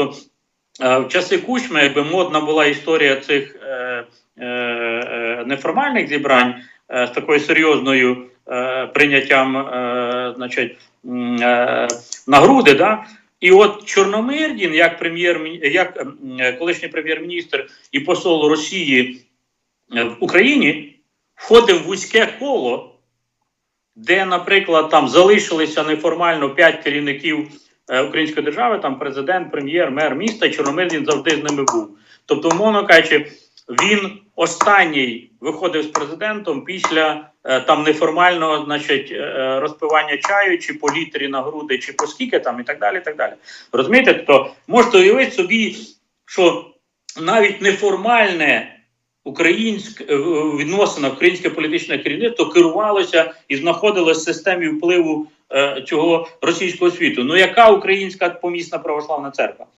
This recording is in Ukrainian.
Тобто е, в часи Кучми, якби модна була історія цих е, е, неформальних зібрань з такою серйозною прийняттям значить, нагруди, да? І от Чорномирдін, як прем'єр, як колишній прем'єр-міністр і посол Росії в Україні, входив в вузьке коло, де, наприклад, там залишилися неформально п'ять керівників української держави, там президент, прем'єр, мер міста, і Чорномирдін завжди з ними був. Тобто, умовно кажучи, він останній виходив з президентом після е, там неформального, значить, е, розпивання чаю, чи по літері на груди, чи по скільки там, і так далі. так далі. Розумієте? Тобто, можете уявити собі, що навіть неформальне українське е, відносина, українське політичне керівництво керувалося і знаходилося в системі впливу е, цього російського світу. Ну яка українська помісна православна церква?